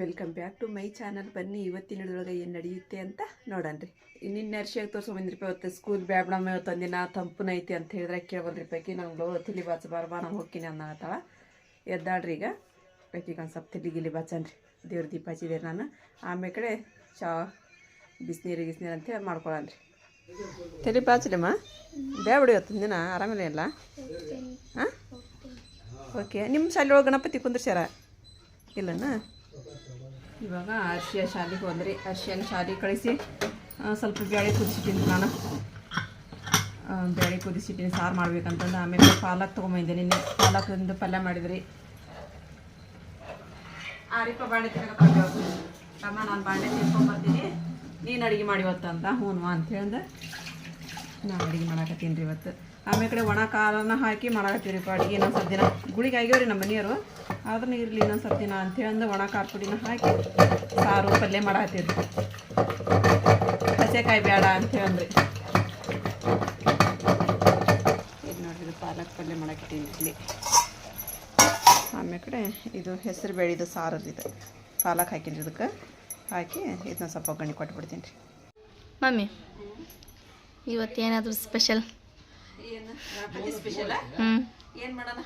Welcome back to my channel ಬನ್ನಿ, ಇವತ್ತಿನ ಹಿಡಿದೊಳಗೆ ಏನು ನಡೆಯುತ್ತೆ ಅಂತ ನೋಡನ್ರಿ ಇನ್ನಿನ್ನ ಅರ್ಶಿಯಾಗಿ ತೋರ್ಸ್ಕೊಂಬಂದ್ರಿಪ್ಪ ಇವತ್ತು ಸ್ಕೂಲ್ ಬ್ಯಾಬ್ಡಮ್ಮ ಇವತ್ತು ಒಂದಿನ ತಂಪುನ ಐತಿ ಅಂತ ಹೇಳಿದ್ರೆ ಕೇಳ್ಬಂದ್ರಿಪೈಕಿ ನಂಗೆ ತಿಳಿ ಬಾಚ ಬರಬಾ ನಾನು ಹೋಗ್ತೀನಿ ಅನ್ನತ್ತಾಳ ಎದ್ದಾಳ್ರಿ ಈಗ. ಪೈಕಿಗೆ ಒಂದು ಸ್ವಲ್ಪ ತಿಳಿ ಗಿಲಿ ಬಾಚನ್ರಿ ದೇವ್ರ ದೀಪ ಹಚ್ಚಿದೆ ನಾನು. ಆಮೇಲೆ ಕಡೆ ಚಾ, ಬಿಸಿನೀರು, ಗಿಸ್ನೀರು ಅಂತ ಮಾಡ್ಕೊಳನ್ರಿ ತಲೆ ಬಾಚ್ರಿಮ್ಮ ಬೇಬಿಡಿ ಇವತ್ತು ದಿನ ಆರಾಮಿಲ್ಲ ಇಲ್ಲ? ಹಾಂ? ಓಕೆ. ನಿಮ್ಮ ಶಾಲೆ ಒಳಗೆ ಗಣಪತಿ ಕುಂದ್ರಸ್ಯಾರ? ಇಲ್ಲನಾ? ಇವಾಗ ಅರ್ಶಿಯ ಶಾಲೆಗೆ ಹೋದ್ರಿ ಅರ್ಶಿಯನ ಶಾಲೆಗೆ ಕಳಿಸಿ ಆ, ಸ್ವಲ್ಪ ಬೇಳೆ ಕುದಿಸಿಟ್ಟಿನಿ ನಾನು. ಆ, ಬೇಳೆ ಕುದಿಸಿಟ್ಟಿನಿ ಸಾರು ಮಾಡ್ಬೇಕಂತಂದು ಆಮೇಲೆ ಪಾಲಕ್ ತೊಗೊಂಬಂದೆ ನಿನ್ನೆ ಒಂದು ಪಲ್ಯ ಮಾಡಿದ್ರಿ. ಆರಿಪ ಬಾಳೆ ತಿನ್ನಕತ್ತಾಗ ಅಮ್ಮ ನಾನು ಬಾಳೆ ತಿನ್ಕೊಂಬರ್ತೀನಿ. ನೀನು ಅಡುಗೆ ಮಾಡಿವತ್ತಂತ ಅಂತ ಹ್ಞೂ ಅಂತ ನಾನು ಅಡುಗೆ ಮಾಡಾಕತ್ತೀನಿ ರೀ ಇವತ್ತು. ಆಮೇಲೆ ಕಡೆ ಒಣ ಖಾರನ ಹಾಕಿ ಮಾಡಾಕತ್ತೀವಿ ರೀ ಅಡುಗೆ ಇನ್ನೊಂದು ಸ್ವಲ್ಪ ದಿನ. ಗುಳಿಗೆ ರೀ ನಮ್ಮ ಮನೆಯವರು. ಆದ್ರೂ ಇರಲಿ ಇನ್ನೊಂದು ಸ್ವಲ್ಪ ದಿನ ಅಂತೇಳಿ ಒಣ ಖಾರ ಪುಡಿನ ಹಾಕಿ ಸಾರು ಪಲ್ಯ ಮಾಡಾಕತ್ತೀವಿ ರೀ ಹಸೆಕಾಯಿ ಬೇಡ ಅಂತೇಳಂದ್ರಿ. ಇದು ನೋಡ್ರಿ ಪಾಲಕ್ ಪಲ್ಯ ಮಾಡಾಕಿಟ್ಟೀನಿ ಇಲ್ಲಿ. ಆಮೇಲೆ ಕಡೆ ಇದು ಹೆಸರು ಬೇಳಿದು ಸಾರು ಇದೆ. ಇದು ಪಾಲಕ್ ಹಾಕಿನಿ ಇದಕ್ಕೆ. ಹಾಕಿ ಇದನ್ನ ಸ್ವಲ್ಪ ಒಗ್ಗರಣೆ ಕೊಟ್ಬಿಡ್ತೀನಿ ರೀ ಮಮ್ಮಿ, ಇವತ್ತೇನಾದರೂ ಸ್ಪೆಷಲ್ ಏನು? ಗಣಪತಿ ಸ್ಪೆಷಲ ಹ್ಞೂ ಏನು ಮಾಡೋಣ?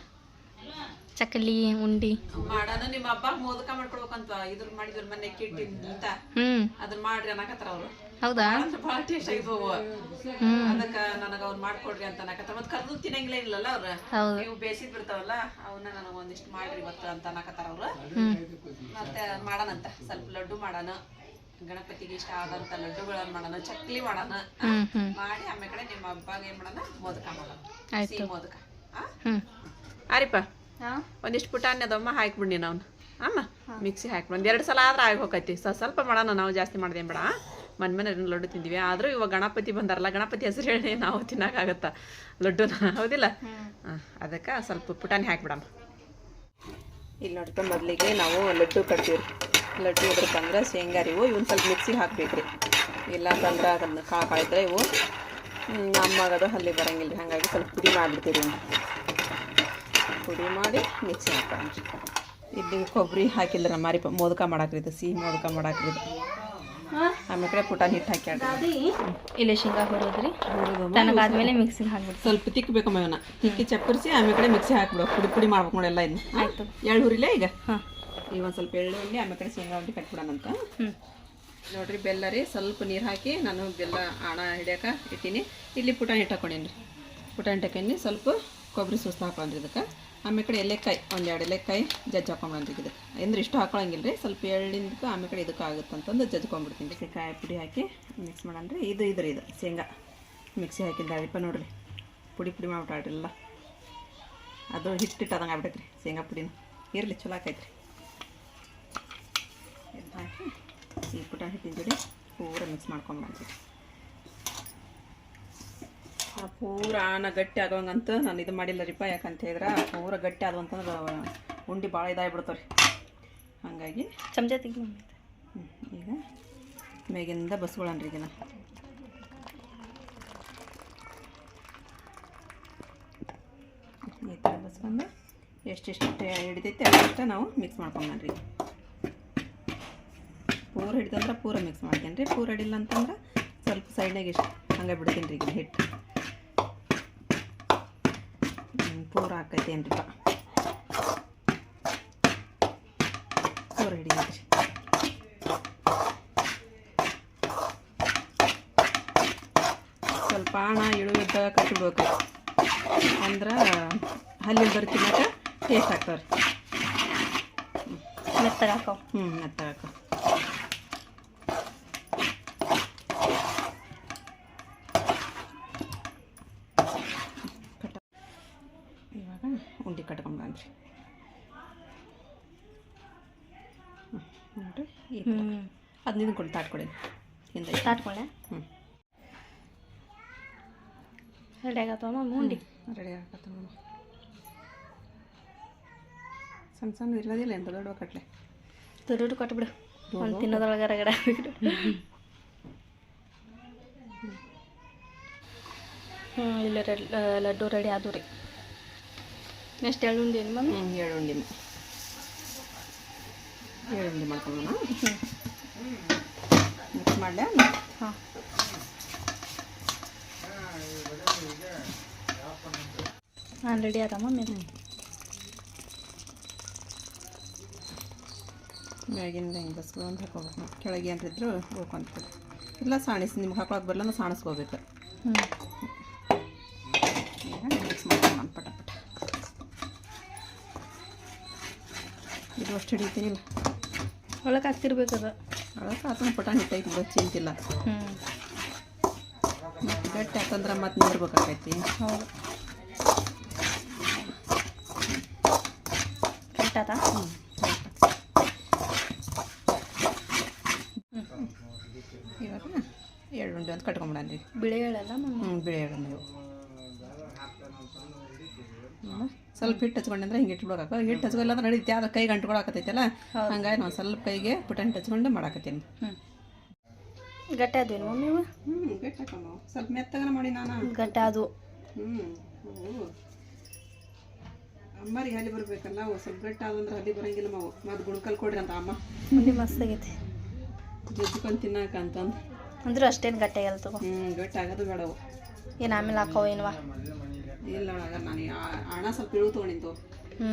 ಚಕ್ಕಲಿ ಉಂಡಿ. ಮಾಡೋಣ ನಿಮ್ಮ ಹಬ್ಬ ಮೋದಕ ಮಾಡ್ಕೊಡ್ಬೇಕಂತ. ಇದ್ರ ಮಾಡಿದ್ರ ಮನೆ ಕಿಟ್ಟಿಂತ ಹ್ಮ್. ಅದನ್ನ ಮಾಡ್ರಿ ಅನ್ನಕತ್ತಾರ ಅವ್ರು. ಹೌದಾ? ಬಹಳ ಟೇಸ್ಟ್ ಆಗಿದ್ವು ಅದಕ್ಕ ನನಗ ಅವ್ರು ಮಾಡ್ಕೊಡ್ರಿ ಅಂತ ಅನ್ನಕತ್ತಾರ. ಮತ್ ಕರ್ದು ತಿನ್ನಂಗಿಲ್ಲ ಇಲ್ಲಲ್ಲ ಅವ್ರ? ಹೌದು. ನೀವು ಬೇಸಿದ್ ಬಿಡ್ತಾವಲ್ಲ ಅವನ್ನ ನನಗ ಒಂದಿಷ್ಟು ಮಾಡ್ರಿ ಇವತ್ತು ಅಂತ ಅನ್ನಕತ್ತಾರ ಅವ್ರು. ಮತ್ತೆ ಅಂತ ಸ್ವಲ್ಪ ಲಡ್ಡು ಮಾಡೋಣ. ಗಣಪತಿಗೆ ಇಷ್ಟ ಆದಂತ ಲಡ್ಡುಗಳನ್ನ ಮಾಡೋಣ ಚಕ್ಲಿ ಮಾಡೋಣ ಮಾಡಿ ಆಮೇಲೆ ಕಡೆ ನಿಮ್ಮ ಹಬ್ಬಾಗ ಏನ್ ಮಾಡೋಣ ಮೋದಕ ಮಾಡೋಣ. ಆಯ್ತು. ಸಿಹಿ ಮೋದಕ. ಆರಿಪ್ಪ ಒಂದಿಷ್ಟು ಪುಟಾಣಿ ಅದಮ್ಮ ಹಾಕ್ಬಿಡಿ ನಾವು ಅಮ್ಮ ಮಿಕ್ಸಿ ಹಾಕಿ ಒಂದು ಎರಡು ಸಲ ಆದ್ರೆ ಆಗಿ ಹೋಗೈತಿ ಸ ಸ್ವಲ್ಪ ಮಾಡೋಣ ನಾವು ಜಾಸ್ತಿ ಮಾಡ್ದೇನು ಬೇಡ. ಮನೆ ಮನೆ ಲಡ್ಡು ತಿಂದಿವಿ. ಆದರೂ ಇವಾಗ ಗಣಪತಿ ಬಂದಾರಲ್ಲ ಗಣಪತಿ ಹೆಸರು ಹೇಳಿ ನಾವು ತಿನ್ನೋಕ್ಕಾಗತ್ತ ಲಡ್ಡುನ? ಹೌದಿಲ್ಲ? ಹಾಂ ಅದಕ್ಕೆ ಸ್ವಲ್ಪ ಪುಟಾಣಿ ಹಾಕ್ಬಿಡಮ್ಮ ಇಲ್ಲಿ ನೋಡ್ಕೊಂಡು ಮೊದಲಿಗೆ ನಾವು ಲಡ್ಡು ಕಟ್ತೀವಿ ಲಡ್ಡು ಅಂದ್ರೆ ಶೇಂಗಾ ರೀ. ಇವು ಇವನ್ನ ಸ್ವಲ್ಪ ಮಿಕ್ಸಿಗೆ ಹಾಕ್ಬೇಕ್ರಿ. ಇಲ್ಲ ಅಂತಂದ್ರೆ ಅದನ್ನು ಕಾಳು ಕಾಳಿದ್ರೆ ಇವು ಮಗದ ಅಲ್ಲಿ ಬರಂಗಿಲ್ಲ ರೀ ಹಾಗಾಗಿ ಸ್ವಲ್ಪ ಪುಡಿ ಮಾಡಿಬಿಡ್ತೀರಿ. ಪುಡಿ ಮಾಡಿ ಮಿಕ್ಸಿ ಹಾಕೋಣ್ರಿ ಇಲ್ಲಿ ಕೊಬ್ಬರಿ ಹಾಕಿಲ್ಲ ನಮ್ಮ ಮಾರಿ ಮೋದಕ ಮಾಡಾಕ್ರಿದು ಸಿಹಿ ಮೋದಕ ಮಾಡಾಕ್ರಿದು ಆಮೇಲೆ ಕಡೆ ಪುಟಾಣಿ ಹಿಟ್ಟು ಹಾಕ್ಯಾಡ್ರಿ ಇಲ್ಲೇ ಶೇಂಗಾ ಹುರಿದ್ರಿ. ತನಗಾದ್ಮೇಲೆ ಮಿಕ್ಸಿಗೆ ಹಾಕ್ಬಿಡ್ತು ಸ್ವಲ್ಪ ತಿಕ್ಕಬೇಕಮ್ಮ ಇವನ್ನ. ತಿಕ್ಕಿ ಚಪ್ಪರಿಸಿ ಆಮೇಲೆ ಕಡೆ ಮಿಕ್ಸಿ ಹಾಕ್ಬಿಡು. ಪುಡಿ ಪುಡಿ ಮಾಡ್ಬೇಕು ನೋಡಿ ಎಲ್ಲ ಇನ್ನು. ಆಯ್ತು. ಎಳ್ಳು ಹುರಿಲೇ ಈಗ? ಹಾಂ. ಈಗ ಒಂದು ಸ್ವಲ್ಪ ಎಳ್ಳು ಅಲ್ಲಿ ಆಮೇಲೆ ಕಡೆ ಶೇಂಗಾ ಉಂಡಿ ಕಟ್ಬಿಡೋಣಂತ ನೋಡ್ರಿ ಬೆಲ್ಲ ರೀ ಸ್ವಲ್ಪ ನೀರು ಹಾಕಿ ನಾನು ಬೆಲ್ಲ ಆಣ ಹಿಡಿಯಕ ಇಟ್ಟೀನಿ. ಇಲ್ಲಿ ಪುಟಾಣಿ ಹಿಟ್ಟು ಹಾಕೊಂಡೇನಿ ರೀ ಪುಟಾಣಿ ಹಾಕೊಂಡಿ ಸ್ವಲ್ಪ ಕೊಬ್ಬರಿ ಸುಸ್ತು ಹಾಕೊಂಡ್ರಿ ಇದಕ್ಕೆ. ಆಮೇಲೆ ಕಡೆ ಎಲೆಕಾಯಿ ಒಂದೆರಡು ಎರಡು ಎಲೆಕಾಯಿ ಜಜ್ಜಿ ಹಾಕೊಂಡ್ರಿ ಇದಕ್ಕೆ. ಅಂದ್ರೆ ಇಷ್ಟು ಹಾಕೊಳ್ಳಂಗಿಲ್ಲ ರೀ ಸ್ವಲ್ಪ ಎಳ್ಳಿಂದಕ್ಕೆ ಆಮೇಲೆ ಕಡೆ ಇದಕ್ಕೆ ಆಗುತ್ತೆ ಅಂತಂದು ಜಜ್ಕೊಂಡ್ಬಿಡ್ತೀನಿ ರೀ ಕಾಯಿ ಪುಡಿ ಹಾಕಿ ಮಿಕ್ಸ್ ಮಾಡೋಣ ಇದು ಇದು ರೀ ಇದು ಶೇಂಗಾ. ಮಿಕ್ಸಿ ಹಾಕಿದ್ದ ಅಳಿಪ ನೋಡ್ರಿ. ಪುಡಿ ಪುಡಿ ಮಾಡ್ಬಿಟ್ಟಾಳ್ರಿ ಎಲ್ಲ. ಅದು ಹಿಟ್ಟಿಟ್ಟು ಅದಂಗೆ ಆಗ್ಬಿಟ್ಟೈತೆ ರೀ ಶೇಂಗಾ ಪುಡಿನ. ಇರಲಿ ಚಲೋ ಆಕೈತೆ ರೀ ಇದು ಹಾಕಿ ಈ ಪುಟ ಹಿಟ್ಟಿನ ಜೋಡಿ ಪೂರ ಮಿಕ್ಸ್ ಮಾಡ್ಕೊಂಡ್ಬಂದ್ರಿ ಆ ಪೂರ ಆನ ಗಟ್ಟಿ ಆಗೋಂಗಂತ ನಾನು ಇದು ಮಾಡಿಲ್ಲ ರೀಪ ಯಾಕಂತ ಹೇಳಿದ್ರೆ ಪೂರ ಗಟ್ಟಿ ಆದವು ಅಂತಂದ್ರೆ ಉಂಡಿ ಭಾಳ ಇದಾಗ್ಬಿಡ್ತಾವೆ ರೀ ಹಾಗಾಗಿ ಚಮಚ ತೆಗಿ ಈಗ ಮೇಗಿಂದ ಬಸ್ಕೊಳ್ಳೋಣ ರೀ ಇದನ್ನು. ಈ ಥರ ಬಸ್ಕೊಂಡು ಎಷ್ಟೆಷ್ಟು ಹಿಡಿದೈತೆ ಅಷ್ಟೇ ನಾವು ಮಿಕ್ಸ್ ಮಾಡ್ಕೊಂಡ್ರಿ ಪೂರ ಹಿಡಿದಂದ್ರೆ ಪೂರ ಮಿಕ್ಸ್ ಮಾಡ್ತೇನೆ ರೀ. ಪೂರ ಹಿಡಿಲ್ಲ ಅಂತಂದ್ರೆ ಸ್ವಲ್ಪ ಸೈಡ್ನಾಗ ಇಷ್ಟು ಹಂಗೆ ಬಿಡ್ತೀನಿ ರೀ ಈಗ ಹಿಟ್ಟು. ಪೂರ ಹಾಕೈತೇನ್ರಿಪ್ಪ ಪೂರ ಹಿಡಿದೈತೆ ರೀ ಸ್ವಲ್ಪ ಹಣ ಇಳುವಿದ್ದ ಕಟ್ಟಿಬಿಡ್ಬೇಕು ಅಂದ್ರೆ ಹಲ್ಲಿನ ಬರ್ ಟೇಸ್ಟ್ ಆಗ್ತಾವ್ರಿ ಮೆತ್ತಗೆ ಹಾಕೋ ಹ್ಞೂ ಮೆತ್ತಾಕ ಕಟ್ಟ ಇವಾಗ ಉಂಡೆ ಕಟ್ಕೊಂಡ್ರಿ ನೋಡ್ರಿ ಈ ಥರ ಹ್ಞೂ ಹದಿನೈದು ಕೊಡಿ ತಾಟ್ಕೊಡಿ ಹಿಂದೆ ತಾಟ್ಕೊಳ್ಳೆ ಹ್ಞೂ. ರೆಡಿ ಆಗತ್ತಮ್ಮ ಉಂಡಿ ರೆಡಿ ಆಗತ್ತಮ್ಮ ಸಣ್ಣ ಸಣ್ಣ ಇರೋದಿಲ್ಲ ಏನು ದೊಡ್ಡ ಕಟ್ಲೆ. ದೊಡ್ಡ ಕೊಟ್ಬಿಡು ಒಂದು ತಿನ್ನೋದ್ರೊಳಗೆ ರಗಡ ಹ್ಞೂ ಇಲ್ಲ ರೆಡ್ ಲಡ್ಡು ರೆಡಿ ಆದವು ರೀ. ನೆಕ್ಸ್ಟ್ ಎರಡು ಉಂಡಿ ಏನು ಮಮ್ಮಿ ಉಂಡಿ ಏಳು ಉಂಡಿ ಹ್ಞೂ ಮಿಕ್ಸ್ ಮಾಡಲೇ? ಹಾಂ. ಹಾಂ ರೆಡಿ ಆದಮ್ಮ ಮಮ್ಮಿ ಮ್ಯಾಗಿಂದ ಹಿಂಗೆ ಬಸ್ಕೊಂಡು ಹಾಕೋಬೇಕು. ಕೆಳಗೆ ಏನಿದ್ರು ಹೋಗ್ಕೊಂತ ಇಲ್ಲ ಸಾಣಿಸಿ ನಿಮ್ಗೆ ಹಾಕೊಳಕ್ಕೆ ಬರಲ್ಲ ಸಾಣಿಸ್ಕೋಬೇಕು. ಹ್ಞೂ ಮಿಕ್ಸ್ ಪಟ ಪಟ. ಇದು ಅಷ್ಟು ಹಿಡಿತೀನಿ. ಒಳಗೆ ಹಾಕ್ತಿರ್ಬೇಕದ. ಅದಕ್ಕೆ ಆತನ ಪಟ ಹಿಟ್ಟೈತಿ ಬಿಡು ಚಿಂತಿಲ್ಲ. ಹ್ಞೂ ಮತ್ತು ಗಟ್ಟಿ ಆತಂದ್ರೆ ಮತ್ತೆ ನೀರ್ಬೇಕಾಕೈತಿ. ಹೌದು. ಕರೆಕ್ಟ್ ಆತ ಹ್ಞೂ ಇವಾಗ ಎಳ್ಳುಂಡಿ ಅಂತ ಕಟ್ಕೊಂಬಿಡನ್ರಿ ಬಿಳಿ ಹೇಳಲ್ಲ ಹ್ಞೂ ಬಿಳಿ ಎಳ್ಳುಂಡಿ ಇವು. ಹ್ಮ್. ಸ್ವಲ್ಪ ಹಿಟ್ಟು ಹಚ್ಕೊಂಡ್ರೆ ಹಿಂಗೆ ಇಟ್ಬಿಡೋಕೆ ಹಿಟ್ಟು ಹಚ್ಕೊಲ್ಲ ಅಂದ್ರೆ ನಡೀತಿ. ಆದ್ರೆ ಕೈಗೆ ಅಂಟ್ಕೊಳಕತ್ತೈತಲ್ಲ ಹಂಗಾಗಿ ನಾನು ಸ್ವಲ್ಪ ಕೈಗೆ ಪುಟಾಣಿ ಹಚ್ಕೊಂಡು ಮಾಡಾಕತ್ತೀನಿ. ಗಟ್ಟಿ ಆದ್ವೇನು ಮಮ್ಮಿ ಹ್ಞೂ ಗಟ್ಟಿ ಸ್ವಲ್ಪ ಮೆತ್ತಗನ ಮಾಡಿ ನಾನು? ಗಟ್ಟಿ ಅದು ಹ್ಞೂ ಅಮ್ಮರಿಗೆ ಹಲ್ಲಿ ಬರಬೇಕಲ್ಲ ಅವು ಸ್ವಲ್ಪ ಗಟ್ಟಿ ಆದಂದ್ರೆ ಹಲ್ಲಿ ಬರಂಗಿಲ್ಲ ಮಾವು. ಮತ್ತು ಗುಣಕಲ್ ಕೊಡ್ರಿ ಅಂತ ಅಮ್ಮ. ಮಮ್ಮಿ ಮಸ್ತ್ ಆಗೈತಿ. ಜಜ್ಕೊಂಡು ತಿನ್ನಾಕ ಅಂತಂದು ಅಂದ್ರೆ ಅಷ್ಟೇನು ಗಟ್ಟಿ ಆಗಲ್ಲ ತಗೋ. ಹ್ಞೂ ಗಟ್ಟಿ ಆಗೋದು ಬೇಡವು. ಏನು ಆಮೇಲೆ ಹಾಕೋ ಏನ್ವಾ? ಇಲ್ಲ ನಾನು ಹಣ ಸ್ವಲ್ಪ ಇಳು ತೊಗೊಂಡಿದ್ದು ಹ್ಞೂ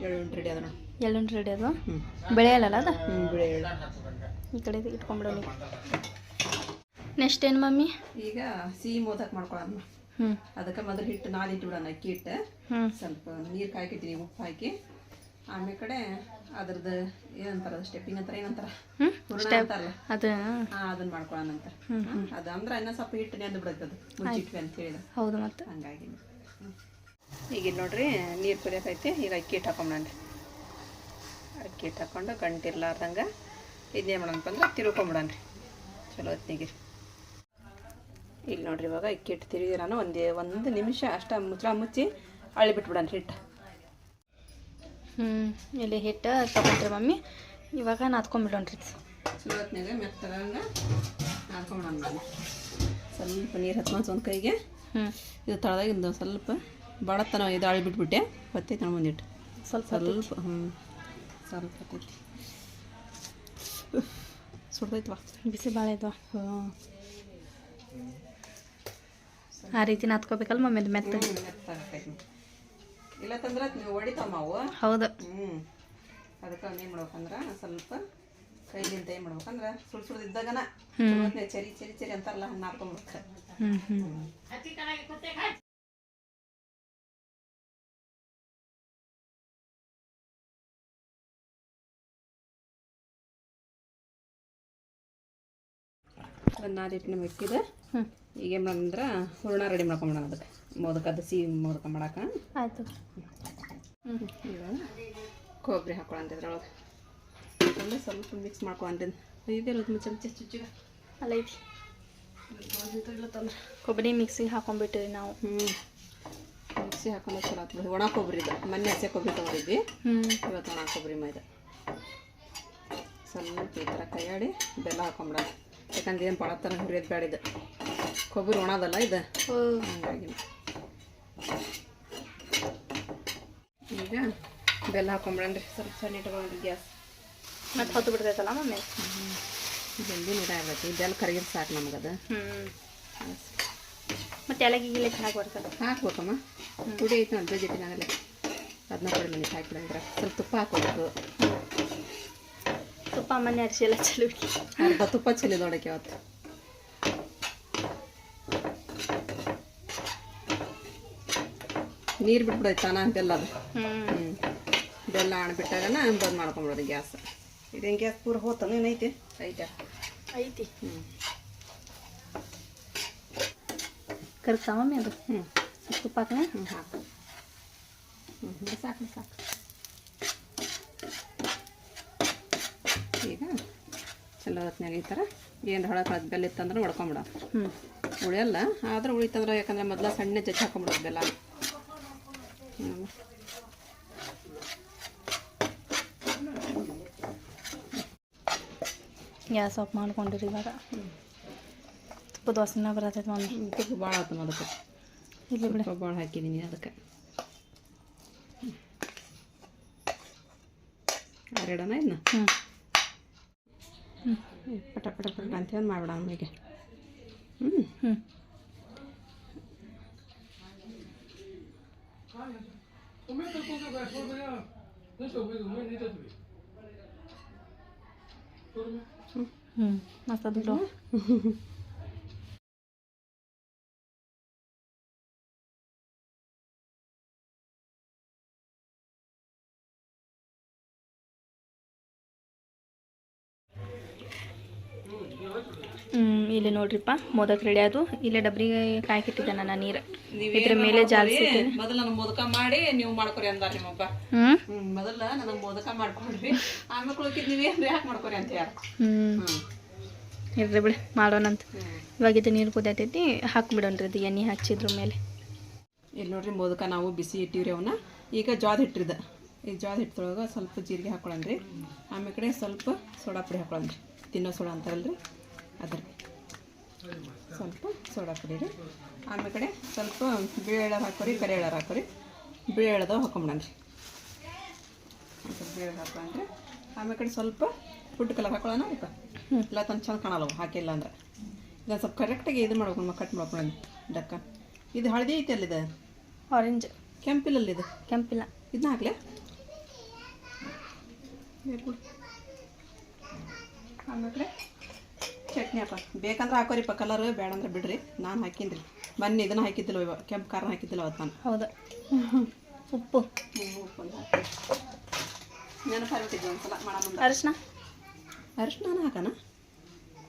ಹ್ಞೂ ರೆಡಿ ಅದನ? ಎಳ್ಳುಂಟಿ ರೆಡಿ ಅದು ಬೆಳೆಯಲ್ಲ ಅದ? ಹ್ಞೂ ಬಿಳಿ ಎಳ್ಳು. ಈ ಕಡೆ ಇಟ್ಕೊಂಡ್ಬಿಡೋಣ ನೆಕ್ಸ್ಟ್ ಏನು ಮಮ್ಮಿ? ಈಗ ಸಿಹಿ ಮೋದಕ್ ಮಾಡ್ಕೊಳ್ಳೋಣ ಹ್ಞೂ ಅದಕ್ಕೆ ಮೊದಲು ಹಿಟ್ಟು ನಾದಿಟ್ಟು ಬಿಡೋಣ ಅಕ್ಕಿ ಹಿಟ್ಟು. ಸ್ವಲ್ಪ ನೀರು ಕಾಯ್ಕಿಟ್ಟಿನಿ ಉಪ್ಪು ಹಾಕಿ. ಆಮೇಲೆ ಕಡೆ ಅದ್ರದ್ದು ಏನಂತಾರ? ಅದು ಸ್ಟೆಪ್ಪಿಂಗ್ ಅಂತಾರ ಏನಂತಾರ ಅಂತಾರಲ್ಲ. ಅದು. ಅದನ್ನ ಮಾಡ್ಕೊಳ್ಳೋಣ ಅಂತ. ಅದು ಅಂದ್ರೆ ಇನ್ನೂ ಸ್ವಲ್ಪ ಹಿಟ್ಟು ನೆಂದು ಬಿಡುತ್ತೆ ಅದು ಮುಚ್ಚಿಟ್ವಿ ಅಂತ ಹೇಳಿದ. ಹೌದು ಮತ್ತೆ. ಹಂಗಾಗಿ. ಈಗ ನೋಡ್ರಿ ನೀರು ಕುದಿಯಕೈತಿ ಈಗ ಅಕ್ಕಿ ಹಿಟ್ಟು ಹಾಕೊಂಬಿಡಣ್ರಿ ಅಕ್ಕಿ ಹಿಟ್ಟು ಹಾಕೊಂಡು ಗಂಟಿರ್ಲಾರ್ದಂಗೆ ಇದನ್ನೇ ಮಾಡೋಣಪ್ಪ ಅಂದ್ರೆ ಬಿಡನ್ರಿ ಚಲೋ ಹೊತ್ತಿಗೆ ಇಲ್ಲಿ ನೋಡ್ರಿ ಇವಾಗ ಅಕ್ಕಿ ಹಿಟ್ಟು ತಿರುಗಿರಾನು ಒಂದೇ ಒಂದು ನಿಮಿಷ ಅಷ್ಟ ಮುಚ್ಚಳ ಮುಚ್ಚಿ ಅಳ್ಳಿ ಬಿಟ್ಬಿಡಣ್ರಿ ಹಿಟ್ಟು. ಹ್ಞೂ ಇಲ್ಲಿ ಹಿಟ್ಟು ತಗೊಂಡ್ರಿ ಮಮ್ಮಿ. ಇವಾಗ ನಾದ್ಕೊಂಬಿಡೋಣ್ರಿ ಚಲೋತ್ನಾಗ ಹೊತ್ತಿನಾಗ ನಾದ್ಕೊಂಬಿಡೋಣ ನಾನು ಸ್ವಲ್ಪ ನೀರು ಹತ್ಕೊಂಡು ಒಂದು ಕೈಗೆ. ಹ್ಞೂ ಇದು ತಳದಾಗಿಂದು ಸ್ವಲ್ಪ ಭಾಳತ್ತನ ಇದು ಅಳಿ ಬಿಟ್ಬಿಟ್ಟೆ. ಹೊತ್ತೈತೆ ನಾನು ಒಂದಿಟ್ಟು ಸ್ವಲ್ಪ ಸ್ವಲ್ಪ ಹ್ಞೂ ಸ್ವಲ್ಪ ಹೊತ್ತೈತಿ. ಸುಡ್ದೈತ್ವಾ ಬಿಸಿ ಭಾಳ ಇದ್ವಾ? ಹ್ಞೂ ಆ ರೀತಿ ನಾದ್ಕೋಬೇಕಲ್ಲ ಮಮ್ಮಿ ಅದು ಮೆತ್ತ? ಇಲ್ಲ ತಂದ್ರೆ ನೀವು ಹೊಡಿತಾವ ಹೌದು. ಹ್ಞೂ ಅದಕ್ಕೆ ಏನು ಮಾಡ್ಬೇಕಂದ್ರೆ ಸ್ವಲ್ಪ ಕೈಲಿಂದ ಏನು ಮಾಡ್ಬೇಕಂದ್ರೆ ಸುಳ್ ಸುಳ್ ಚಲೋತ್ನೆ ಚರಿ ಚರಿ ಚರಿ ಅಂತಾರಲ್ಲ ಹಣ್ಣ ನಾಲ್ಕು ಹಿಟ್ಟಿನ ಮೆಕ್ಕಿದೆ. ಹ್ಞೂ ಈಗ ಏನು ಮಾಡಂದ್ರ ಹೂರ್ಣ ರೆಡಿ ಮಾಡ್ಕೊಂಬಿಡೋಣ ಅದಕ್ಕೆ. ಮೋದಕ ಅದು ಸಿಹಿ ಮೋದಕ ಮಾಡಕ್ಕೆ ಆಯ್ತು. ಹ್ಞೂ ಇವಾಗ ಕೊಬ್ಬರಿ ಹಾಕೊಳ್ಳೋಂತ ಇದ್ರೊಳಗೆ ಹಾಕೊಂಡು ಸ್ವಲ್ಪ ಮಿಕ್ಸ್ ಮಾಡ್ಕೊಳ್ಳೋಂತೀನಿ ಇದೆಲ್ಲ ಚಮಚ ಚುಚ್ಚಿಗೆ. ಅಲ್ಲ ಐತಿ ಕೊಬ್ಬರಿ ಮಿಕ್ಸಿಗೆ ಹಾಕೊಂಡ್ಬಿಟ್ಟಿವಿ ನಾವು. ಹ್ಞೂ ಮಿಕ್ಸಿ ಹಾಕೊಂಡು ಚಲೋ ಆಗ್ತದೆ. ಒಣ ಕೊಬ್ಬರಿ ಇದೆ. ಮೊನ್ನೆ ಹಸಿ ಕೊಬ್ಬರಿ ತೊಗೊಂಡಿದ್ವಿ. ಹ್ಞೂ ಇವತ್ತು ಒಣ ಕೊಬ್ಬರಿ ಮೈದ. ಸ್ವಲ್ಪ ಈ ಥರ ಕೈಯಾಡಿ ಬೆಲ್ಲ ಹಾಕೊಂಬಿಡೋದು ಯಾಕಂದ್ರೆ ಏನು ಥರ ಹುರಿಯೋದು ಇದು. ಕೊಬ್ಬರಿ ಒಣದಲ್ಲ ಇದು. ಹ್ಞೂ ಹಂಗಾಗಿ. ಈಗ ಬೆಲ್ಲ ಹಾಕೊಂಬಿಡನ್ರಿ ಸ್ವಲ್ಪ ಸಣ್ಣ ಇಟ್ಕೊಂಡ್ರಿ ಗ್ಯಾಸ್. ಮತ್ತೆ ಹೊತ್ತು ಬಿಡ್ತೈತಲ್ಲ ಮಮ್ಮಿ? ಜಲ್ದಿ ನೀರ ಆಗತ್ತೆ ಬೆಲ್ಲ ಕರಗಿದ್ ಸಾಕು ನಮಗದು ಹ್ಞೂ ಮತ್ತೆ ಎಲ್ಲ ಗಿಲೆ ಚೆನ್ನಾಗಿ ಬರ್ತದೆ ಹಾಕ್ಬೇಕಮ್ಮ. ಪುಡಿ ಐತೆ ನೋಡಿ ಜೊತೆನಾಗಲ್ಲ ಅದನ್ನ ಕೊಡಿ ಮನೆ ಹಾಕಿಬಿಡಂದ್ರೆ ಸ್ವಲ್ಪ ತುಪ್ಪ ಹಾಕ್ಬೇಕು. ತುಪ್ಪ ಮನೆ ಅರಿಶಿ ಎಲ್ಲ ಚಲೋ ಅರ್ಧ ತುಪ್ಪ ಚೆಲ್ಲಿ ನೋಡೋಕೆ ಅವತ್ತು ನೀರು ಬಿಟ್ಬಿಡೈತೆ ತಾನ ಬೆಲ್ಲ ಅದು. ಹ್ಞೂ ಬೆಲ್ಲ ಆಣ್ಬಿಟ್ಟಾಗನ ಬಂದ್ ಮಾಡ್ಕೊಂಬಿಡೋದು ಗ್ಯಾಸ್. ಇದೇನು ಗ್ಯಾಸ್ ಪೂರ ಹೋತಾನ ಏನೈತಿ ಐತೆ? ಐತಿ. ಹ್ಞೂ ಕರ್ತಾ ಮಮ್ಮಿ ಅದು? ಹ್ಞೂ ತುಪ್ಪ ಹಾಕೋಣ ಹ್ಞೂ ಹಾಕು. ಹ್ಞೂ ಹ್ಞೂ ಸಾಕು ಸಾಕು. ಈಗ ಚಲೋ ಹೊತ್ನಾಗ ಈ ಥರ ಏನು ಹೊಳಕಳದ ಬೆಲ್ಲ ಇತ್ತಂದ್ರೆ ಹೊಡ್ಕೊಂಬಿಡ ಹ್ಞೂ ಉಳಿಯಲ್ಲ ಆದ್ರೆ ಉಳಿತಂದ್ರೆ ಯಾಕಂದ್ರೆ ಮೊದಲ ಸಣ್ಣ ಜಜ್ಜಿ ಹಾಕೊಂಬಿಡೋದು ಬೆಲ್ಲ. ಗ್ಯಾಸ್ ಆಫ್ ಮಾಡ್ಕೊಂಡಿರಿ ಇವಾಗ ತುಪ್ಪದ ವಾಸನೆ ಬರತೈತೆ ಮಮ್ಮಿ ತುಪ್ಪ ಭಾಳ ಆಯ್ತು ಅದಕ್ಕೆ ಇಲ್ಲಿ ಬಿಡು ತುಪ್ಪ ಭಾಳ ಹಾಕಿದ್ದೀನಿ ಅದಕ್ಕೆ ಅರೆಡನ ಇದನ್ನ ಹ್ಞೂ ಏ, ಪಟ ಪಟ ಪಟ ಅಂತ ಹೇಳಿ ಮಾಡ್ಬಿಡ ಆಮೇಲೆ ಹ್ಞೂ ಹ್ಞೂ ಹ್ಞೂ ಮಸ್ತ್ ಅದು ಇಲ್ಲಿ ನೋಡ್ರಿಪ್ಪ. ಮೋದಕ್ ರೆಡಿ ಆದು ಇಲ್ಲೇ ಡಬ್ರಿಗೆ ಕಾಯ್ಕಿಟ್ಟಿದ್ದೆ ನನ್ನ ನೀರು. ಇದ್ರ ಮೇಲೆ ಜಾಸ್ತಿ ಮೊದಲು ನನಗೆ ಮೋದಕ ಮಾಡಿ ನೀವು ಮಾಡ್ಕೊರಿ ಅಂದಾರ ನಿಮ್ಮಪ್ಪ. ಹ್ಞೂ ಮೊದಲ ನನಗೆ ಮೋದಕ ಮಾಡ್ಕೊಡ್ರಿ ಆಮೇಲೆ ಯಾಕೆ ಮಾಡ್ಕೊರಿ ಅಂತ ಯಾರು ಹ್ಞೂ ಇರ್ರಿ ಬಿಡಿ ಮಾಡೋಣಂತ ಇವಾಗ ಇದು ನೀರು ಕುದೈತೈತಿ ಹಾಕ್ಬಿಡೋಣ್ರಿ ಇದು ಎಣ್ಣೆ ಹಚ್ಚಿದ್ರ ಮೇಲೆ. ಇಲ್ಲಿ ನೋಡ್ರಿ ಮೋದಕ ನಾವು ಬಿಸಿ ಇಟ್ಟಿವ್ರಿ ಅವನ್ನ ಈಗ ಜಾದ್ ಹಿಟ್ಟಿದ ಈ ಜಾದ್ ಹಿಟ್ಟೊಳಗೆ ಸ್ವಲ್ಪ ಜೀರಿಗೆ ಹಾಕೊಳ್ಳೋಣ್ರಿ ಆಮೇಲೆ ಕಡೆ ಸ್ವಲ್ಪ ಸೋಡಾ ಪುಡಿ ಹಾಕೊಳ್ಳೋಣ್ರಿ ತಿನ್ನೋ ಸೋಡಾ ಅಂತಾರಲ್ರಿ. ಅದ್ರ ಸ್ವಲ್ಪ ಸೋಡಾ ಪುಡಿ ರೀ. ಆಮೇಲೆ ಕಡೆ ಸ್ವಲ್ಪ ಬಿಳಿ ಹಾಕೋರಿ ಕರಿ ಎಳ್ಳಾರ ಹಾಕೋರಿ ಬಿಳಿ ಹಾಕೊಂಬಿಡಣ್ರಿ ಸ್ವಲ್ಪ ಬಿಳಿ ಹಾಕೊಂಡ್ರೆ ಹಾಕೊಂಡ್ರಿ ಆಮೇಲೆ ಕಡೆ ಸ್ವಲ್ಪ ಫುಡ್ ಕಲರ್ ಹಾಕೊಳ್ಳೋಣ ಅದಕ್ಕೆ ಇಲ್ಲ ತಂದು ಚಂದ ಕಾಣಲ್ಲ ಹಾಕಿಲ್ಲ ಅಂದ್ರೆ. ಇದನ್ನು ಸ್ವಲ್ಪ ಕರೆಕ್ಟಾಗಿ ಇದು ಮಾಡ್ಬೇಕು ನಮ್ಮ ಕಟ್ ಮಾಡ್ಕೊಳ್ಳೋಣ ಡಕ್ಕ. ಇದು ಹಳದಿ ಐತೆ ಅಲ್ಲಿದೆ ಆರೆಂಜ್ ಕೆಂಪಿಲ್ಲಲ್ಲಿ ಇದು? ಕೆಂಪಿಲ್ಲ. ಇದನ್ನ ಹಾಕ್ಲೆ? ಆಮೇಲೆ ಚಟ್ನಿ ಹಾಕ ಬೇಕಂದ್ರೆ ಹಾಕೋರಿಪ್ಪ ಕಲರ್ ಬೇಡ ಅಂದ್ರೆ ಬಿಡ್ರಿ. ನಾನು ಹಾಕಿನ್ರಿ. ಬನ್ನಿ ಇದನ್ನ ಹಾಕಿದ್ದಿಲ್ಲ ಇವ. ಕೆಂಪು ಖಾರ ಹಾಕಿದ್ದಿಲ್ಲ ಅವತ್ತು ನಾನು. ಹೌದಾ. ಉಪ್ಪು. ನೆನಪಾಗ್ಬಿಟ್ಟಿದ್ದೆ ಒಂದ್ಸಲ? ಮಾಡ ಮುಂದೆ. ಅರಿಶಿನ ಅರಿಶಿನ ಹಾಕೋಣ?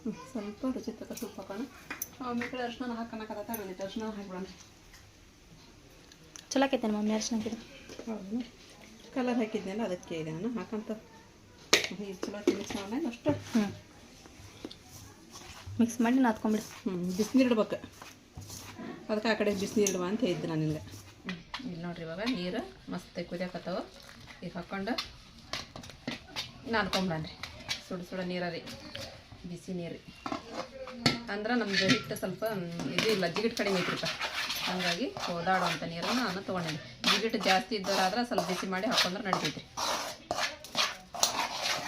ಹ್ಞೂ ಸ್ವಲ್ಪ ರುಚಿ ತಕ್ಕ ಉಪ್ಪು ಹಾಕೋಣ. ಆಮೇಲೆ ಕಡೆ ಅರಿಶಿನ ತಗೊಂಡಿತ್ತು ಅರಿಶಿನ ಹಾಕ್ಬಿಡೋಣ ಚಲೋ ಆಕೈತೆ ಮಮ್ಮಿ ಅರಿಶಿನ ಗಿಡ ಹೌದು. ಕಲರ್ ಹಾಕಿದ್ನಲ್ಲ ಅದಕ್ಕೆ ಇದೆ ನಾನು ಹಾಕಂತ ಚಲೋ ತಿನ್ನಿಸ್ ಮಾಡೋಣ ಅಷ್ಟು? ಹ್ಞೂ ಮಿಕ್ಸ್ ಮಾಡಿ ನಾದ್ಕೊಂಬಿಡಿ ಹ್ಞೂ ಬಿಸಿನೀರು ಇಡ್ಬೇಕು. ಅದಕ್ಕೆ ಆ ಕಡೆ ಬಿಸಿನೀರು ಇಡುವ ಅಂತ ಹೇಳಿದ್ದೆ ನಾನು ನಿಮಗೆ ಇಲ್ಲಿ ನೋಡ್ರಿ ಇವಾಗ ನೀರು ಮಸ್ತ್ ಕುದಿಯಾಕತ್ತವ. ಈಗ ಹಾಕ್ಕೊಂಡು ನಾದ್ಕೊಂಬಿಡನ್ರಿ ಸುಡು ಸುಡ ನೀರ ರೀ ಬಿಸಿ ನೀರು. ಅಂದ್ರೆ ನಮ್ದು ಹಿಟ್ಟು ಸ್ವಲ್ಪ ಇದು ಇಲ್ಲ ಜಿಗಿಟ್ ಕಡಿಮೆ ಐತ್ರಿಪ್ಪ ಹಾಗಾಗಿ ಓದಾಡುವಂಥ ನೀರನ್ನು ನಾನು ತೊಗೊಂಡಿನಿ. ಜಿಗಿಟ್ ಜಾಸ್ತಿ ಇದ್ದವರಾದ್ರೆ ಸ್ವಲ್ಪ ಬಿಸಿ ಮಾಡಿ ಹಾಕೊಂಡ್ರೆ ನಡಿತೈತ್ರಿ.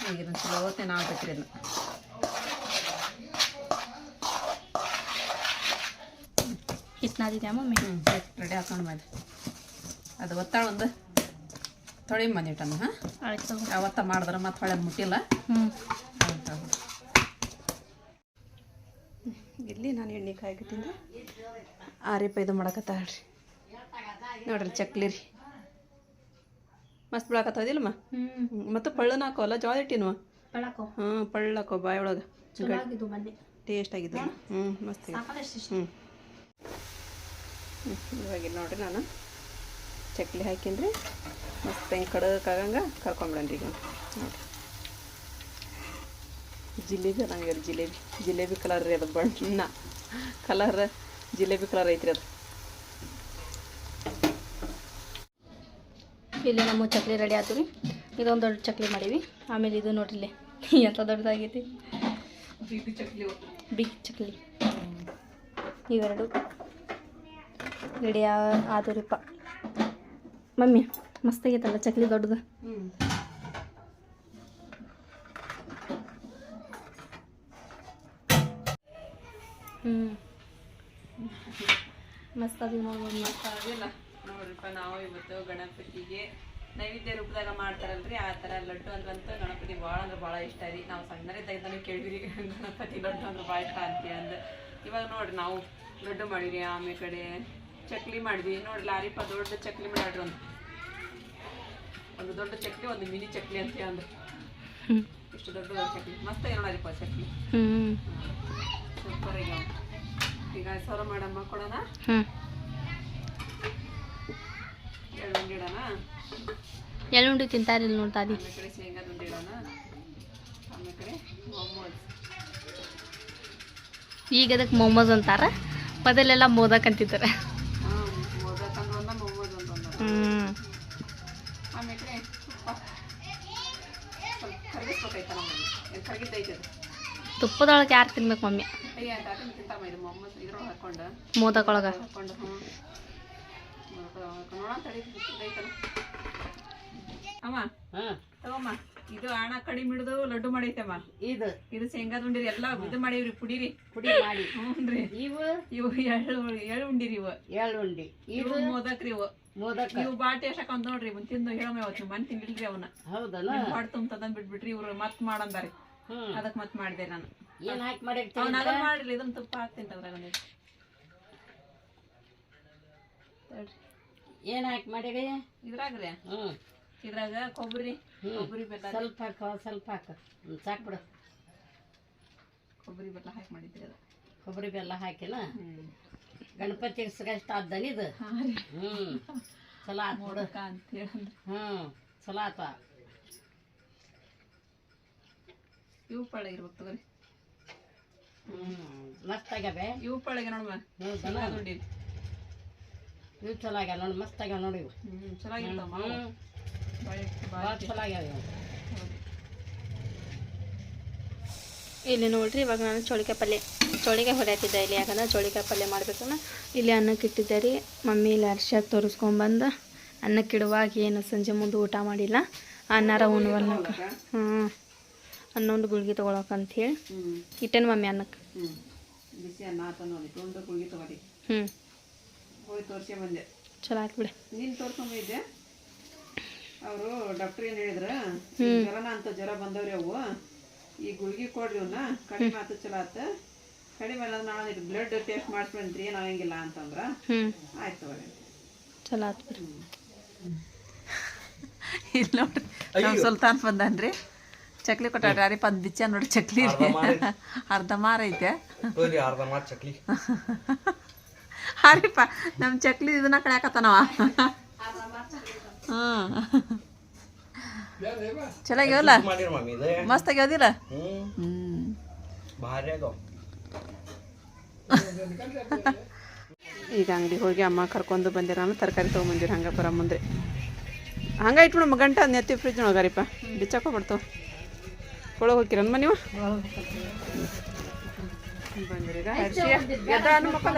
ಈಗ ಇದನ್ನು ಚಲೋ ಹೊತ್ತೇ ನಾವು ಬಿಟ್ಟಿರಿ ಇದನ್ನ. ನಾದಿದ್ಯಾ ಮಮ್ಮಿ ಹ್ಞೂ ರೆಡಿ ಹಾಕೊಂಡು ಮಾಡಿ ಅದು ಒತ್ತಾಳ ಒಂದು ತೊಳಿ ಬಂದಿಟ್ಟನು ಹಾಂ? ಆಯ್ತು ಯಾವತ್ತ ಮಾಡಿದ್ರೆ ಮತ್ತೆ ಹೊಳೆ ಮುಟ್ಟಿಲ್ಲ. ಹ್ಞೂ ಇಲ್ಲಿ ನಾನು ಎಣ್ಣೆ ಕಾಯ್ಗಿಟ್ಟಿಂದ ಆರಿಪ ಇದು ಮಾಡಕತ್ತಾಳ್ರಿ ನೋಡ್ರಿ ಚಕ್ಲಿ ರೀ. ಮಸ್ತ್ ಬಿಡಾಕತ್ತದಿಲ್ಲಮ್ಮ ಹ್ಞೂ ಮತ್ತು ಪಳ್ಳನ ಹಾಕೋಲ್ಲ ಜೋಳ ಇಟ್ಟಿನವ ಬೆಳಕು ಹ್ಞೂ ಪಳ್ಳಾಕೋ ಬಾಯಿ ಒಳಗೆ. ಚಲೋ ಆಗಿದ್ದು ಬನ್ನಿ ಟೇಸ್ಟ್ ಆಗಿದ್ದು. ಹ್ಞೂ ಮಸ್ತ್ ಹ್ಞೂ ಇವಾಗ ನೋಡಿರಿ ನೋಡ್ರಿ ನಾನು. ಚಕ್ಲಿ ಹಾಕಿನ್ರಿ. ಮತ್ತು ಹೆಂಗೆ ಕಡಕ್ಕಾಗಂಗೆ ಕರ್ಕೊಂಬಿಡನ್ರಿ ಈಗ. ನೋಡಿರಿ. ಜಿಲೇಬಿ ಅದಂಗೆ ರೀ ಜಿಲೇಬಿ. ಜಿಲೇಬಿ ಕಲರ್ ರೀ ಅದು ಬಣ್ಣ. ಕಲರ್ ಜಿಲೇಬಿ ಕಲರ್ ಐತ್ರಿ ಅದು. ಇಲ್ಲಿ ನಮ್ಮ ಚಕ್ಲಿ ರೆಡಿ ಆಯ್ತು ರೀ ಇದೊಂದು ದೊಡ್ಡ ಚಕ್ಲಿ ಮಾಡೀವಿ. ಆಮೇಲೆ ಇದು ನೋಡ್ರಿ ಇಲ್ಲಿ. ಎಂಥ ದೊಡ್ಡದಾಗೈತಿ? Big chakli big chakli. ಇವೆರಡು. ರೆಡಿ ಆದರಿಪ್ಪ. ಮಮ್ಮಿ, ಮಸ್ತಾಗೈತಲ್ಲ ಚಕ್ಲಿ ದೊಡ್ಡದು? ಹ್ಞೂ ಮಸ್ತ್ ಅದು ಅದಿಲ್ಲ ನೋಡ್ರಿಪ್ಪ, ನಾವು ಇವತ್ತು ಗಣಪತಿಗೆ ನೈವೇದ್ಯ ರೂಪದಾಗ ಮಾಡ್ತಾರಲ್ರಿ, ಆ ಥರ ಲಡ್ಡು ಅಂದ್ರಂತೂ ಗಣಪತಿ ಭಾಳ ಅಂದ್ರೆ ಭಾಳ ಇಷ್ಟ ರೀ. ನಾವು ಸಣ್ಣರಿದ್ದಾಗಿದ್ದಾನೆ ಕೇಳಿದ್ರಿ ಗಣಪತಿ ಲಡ್ಡು ಅಂದ್ರೆ ಭಾಳ ಇಷ್ಟ ಅಂತ ಇವಾಗ ನೋಡ್ರಿ, ನಾವು ಲಡ್ಡು ಮಾಡಿರಿ ಆಮೇಲೆ ಕಡೆ. ಚಕ್ಲಿ ಮಾಡಿದ್ವಿ. ನೋಡಿ ಲಾರಿಪ ದೊಡ್ಡ ಚಕ್ಲಿ ಮಾಡ್ರಿ ಒಂದು ಒಂದು ದೊಡ್ಡ ಚಕ್ಲಿ ಒಂದು ಮಿನಿ ಚಕ್ಲಿ ಅಂತ ಅಂದ್ರೆ ಇಷ್ಟು ದೊಡ್ಡ ಚಕ್ಲಿ. ಮಸ್ತ್ ನೋಡರಿಪ್ಪ ಚಕ್ಲಿ. ಸೂಪರ್ ಈಗ. ಈಗ ಸಾವಿರ ಮಾಡಮ್ಮ ಕೊಡೋಣ? ಹ್ಞೂ ಎಳ್ಳು ಇಡೋಣ ಎಳ್ಳುಂಡಿ ತಿಂತಾರಿಲ್ಲ ನೋಡ್ತಾ ಕಡೆ ಶೇಂಗಾದ ಉಂಡೆ ಇಡೋಣ. ಆಮೇಲೆ ಕಡೆ ಈಗ ಅದಕ್ಕೆ ಮೊಮ್ಮೋಸ್ ಅಂತಾರ. ಮೊದಲೆಲ್ಲ ಮೋದಕ್ ಅಂತಿದ್ದಾರೆ. ಕರಗಿಸ್ಬೇಕಾಯ್ತ ನಮ್ಮ ಕರಗಿದ್ದೈತೆ ಅದು? ತುಪ್ಪದೊಳಗೆ ಯಾರು ತಿನ್ಬೇಕು ಮಮ್ಮಿ? ಅಯ್ಯ ತಾತ ತಿಂತಾಮ ಇದು ಮೊಮ್ಮೋಸ್ ಇದ್ರೊಳಗೆ ಹಾಕೊಂಡು. ಮೋದಕೊಳಗೆ. ಹಾಕೊಂಡು ಹ್ಞೂ ನೋಡೋಣ ತಡಿ ಐತಲ್ಲ ಅಮ್ಮ ತಗೋಮ್ಮ. ಇದು ಹಣ ಕಡಿಮೆ ಹಿಡಿದು ಲಡ್ಡು ಮಾಡೈತಮ್ಮ ಇದು. ಇದು ಶೇಂಗಾದ ಉಂಡಿರಿ ಎಲ್ಲ ಇದು ಮಾಡಿವ್ರಿ ಪುಡಿರಿ. ಪುಡಿ ಮಾಡಿ. ಹ್ಞೂ ರೀ ಇವು? ಇವು ಎಳ್ಳು ಎಳ್ಳು ಉಂಡಿರಿ ಇವು. ಎಳ್ಳು ಉಂಡಿ. ಇವು ಇದು ಮೋದಕ್ರಿ ಇವು. ಮೋದಕ ಇವು ಬಾಟಿ ಒಂದ್ ನೋಡ್ರಿ ಇವ್ನ ತಿಂದು ಹೇಳಮ್ಮ ಇವತ್ತು ನೀವು ಮನ್ ತಿನ್ಲಿಲ್ರಿ ಅವನ್ನ. ಹೌದಲ್ಲ? ಬಾಡ್ ತುಂಬ ಬಿಟ್ಬಿಟ್ರಿ ಇವ್ರು ಮತ್ ಮಾಡಂದಾರಿ. ಅದಕ್ ಮತ್ ಮಾಡಿದೆ ನಾನು. ಏನ್ ಹಾಕಿ ಮಾಡಿ ಅವ್ನ ಅದನ್ನ ಮಾಡಿರ್ಲಿ ಇದನ್ನ ತುಪ್ಪ ಹಾಕ್ತೀನಿ ಅದ್ರಾಗ. ಏನ್ ಹಾಕಿ ಮಾಡಿರಿ? ಇದ್ರಾಗ್ರಿ ಹ್ಮ್. ಇದ್ರಾಗ ಕೊಬ್ಬರಿ. ಕೊಬ್ಬರಿ ಬೆಲ್ಲ ಸ್ವಲ್ಪ ಹಾಕ ಸ್ವಲ್ಪ ಹಾಕ. ಹ್ಮ್, ಸಾಕ್ ಬಿಡು. ಕೊಬ್ಬರಿ ಬೆಲ್ಲ ಹಾಕಿ ಮಾಡಿದ್ರಿ ಅದು. ಕೊಬ್ಬರಿ ಬೆಲ್ಲ ಹಾಕಿಲ್ಲ ಹ್ಮ್. ಗಣಪತಿಗೆ ಸಿಗಷ್ಟ ಆದ್ದನಿ ಇದು. ಹ್ಮ್. ಚಲೋ ಆತ್ ಹೇಳಂದ್ರಿ ಹ್ಮ್. ಚಲೋ ಆತ. ಇವು ಪಳೆ ಇರ್ಬೇಕು ತಗೋರಿ. ಹ್ಮ್. ಮಸ್ತ್ ಆಗ್ಯಾವೆ. ಇವು ಪಳೆಗೆ ನೋಡಮ್ಮ ಹೌದಲ್ಲ ಇವು ಚಲೋ ಆಗ್ಯಾವ ನೋಡಿ ಮಸ್ತ್ ಆಗ್ಯಾವ ನೋಡಿ ಇವು. ಹ್ಮ್ ಚೆನ್ನಾಗಿರ್ತಾವ ಹ್ಮ್. ಭಾಳ ಚಲೋ ಆಗ್ಯಾವ ಇವು. ಇಲ್ಲಿ ನೋಡ್ರಿ ಇವಾಗ ನಾನು ಚೌಳಿಕಾಯಿ ಪಲ್ಯ ಚೌಳಿಕಾಯಿ ಹೊರತಿದ್ದೆ ಇಲ್ಲಿ ಯಾಕಂದ್ರೆ ಚೌಳಿಕಾಯಿ ಪಲ್ಯ ಮಾಡ್ಬೇಕನ್ನ ಇಲ್ಲಿ ಅನ್ನಕ್ಕೆ ಇಟ್ಟಿದ್ದೆ ರೀ. ಮಮ್ಮಿ ಇಲ್ಲಿ ಅರ್ಶಾಗ ತೋರಿಸ್ಕೊಂಬಂದು ಅನ್ನಕ್ಕೆ ಇಡುವಾಗ ಏನು ಸಂಜೆ ಮುಂದೆ ಊಟ ಮಾಡಿಲ್ಲ. ಅನ್ನಾರ ಉಣ್ವಲ್ಲ ಹ್ಞೂ ಅನ್ನೊಂದು ಗುಳ್ಗಿ ತೊಗೊಳಕಂತ ಹೇಳಿ ಹ್ಮ್. ಇಟ್ಟೇನು ಮಮ್ಮಿ ಅನ್ನಕ್ಕೆ ಹ್ಞೂ ಬಂದೆ. ಚಲೋ ಆಯ್ತು ಬಿಡಿ. ಅವರು ಡಾಕ್ಟರ್ ಏನು ಹೇಳಿದ್ರ ಜ್ವರನ ಅಂತ ಜ್ವರ ಬಂದವ್ರಿ ಅವು. ಈ ಗುಳ್ಗಿ ಕೊಡ್ರಿ ಇವನ್ನ ಕಡಿಮೆ ಆತ ಚಲೋ ಆತ. ಕಡಿಮೆ ಅಲ್ಲ ನಾಳೆ ಬ್ಲಡ್ ಟೆಸ್ಟ್ ಮಾಡಿಸ್ಕೊಂಡ್ರಿ ಏನು ಆಗಂಗಿಲ್ಲ ಅಂತಂದ್ರ. ಹ್ಞೂ ಆಯ್ತು ತಗೋರಿ. ಚಲೋ ಆತ್ ಬಿಡಿ ಇಲ್ಲ ನೋಡ್ರಿ ನಮ್ಮ ಸುಲ್ತಾನ್ ಬಂದನ್ರಿ. ಚಕ್ಲಿ ಕೊಟ್ಟಾಡ್ರಿ ಯಾರಿಪ್ಪ ಪಂದ್ ಬಿಚ್ಚ ನೋಡಿ ಚಕ್ಲಿ. ಅರ್ಧ ಮಾರ ಐತೆ. ಅರ್ಧ ಮಾತು ಚಕ್ಲಿ. ಹಾರಿಪ್ಪ ನಮ್ಮ ಚಕ್ಲಿ ಇದನ್ನ ಕಳ್ಯಾಕತ್ತಾನವ. ಹ್ಮ್. ಇದೆ. ಮಸ್ತ್ ಆಗ್ಯಾವದಿಲ್ಲ ಭಾರಿ ಈಗ ಅಂಗಡಿ ಹೋಗಿ ಅಮ್ಮ ಕರ್ಕೊಂಡು ಬಂದಿರ ನಾನು ತರಕಾರಿ ತೊಗೊಂಬಂದಿರ ಹಂಗೆ ಬರ ಮುಂದೆ. ಹಂಗೆ ಇಟ್ಬಿಡು ನಮ್ಮ ಗಂಟ ನೆತ್ತಿ ಫ್ರಿಜ್ ಒಳಗಾರಿಪ್ಪ ಬಿಚ್ಚಾಕೊಬಿಡ್ತಾವ ಒಳಗೆ ಹೋಗಿರನ್ಮ ನೀವು? ಬಂದ್ರಿ ಈಗ. ಹರ್ಷಿ ಎದ್ದ ಅನ್ನ ಮಕ್ಕಳ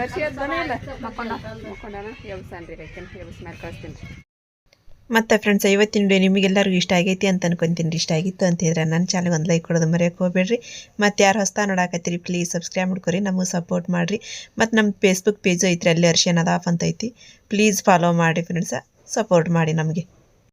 ಹರ್ಷಿ ಎದ್ದಾನೆ ಇಲ್ಲ ಮಕ್ಕೊಂಡ ಮಕ್ಕೊಂಡಾನ? ಎಬ್ಸಾನ್ರಿ ಬೇಕೇನು ಎಬ್ಸ್ ಮ್ಯಾಲೆ ಕಳಿಸ್ತೀನಿ. ರೀ ಮತ್ತು ಫ್ರೆಂಡ್ಸ್ ಇವತ್ತಿನ ವಿಡಿಯೋ ನಿಮಗೆಲ್ಲರಿಗೂ ಇಷ್ಟ ಆಗೈತಿ ಅಂತ ಅನ್ಕೊಂತೀನಿ. ಇಷ್ಟ ಆಗಿತ್ತು ಅಂತ ಹೇಳಿದ್ರೆ ನನ್ನ ಚಾನಲ್ಗೆ ಒಂದು ಲೈಕ್ ಕೊಡೋದು ಮರೆಯೋಕೆ ಹೋಗ್ಬೇಡ್ರಿ. ಮತ್ತು ಯಾರು ಹೊಸ ನೋಡಾಕತ್ತೀರಿ ಪ್ಲೀಸ್ ಸಬ್ಸ್ಕ್ರೈಬ್ ಮಾಡ್ಕೊರಿ, ನಮಗೆ ಸಪೋರ್ಟ್ ಮಾಡಿರಿ. ಮತ್ತು ನಮ್ಮ ಫೇಸ್ಬುಕ್ ಪೇಜು ಐತ್ರಿ, ಅಲ್ಲಿ ಅರ್ಶನ್ ಅದಾಫ್ ಅಂತ ಐತಿ. ಪ್ಲೀಸ್ ಫಾಲೋ ಮಾಡಿ ಫ್ರೆಂಡ್ಸ ಸಪೋರ್ಟ್ ಮಾಡಿ ನಮಗೆ.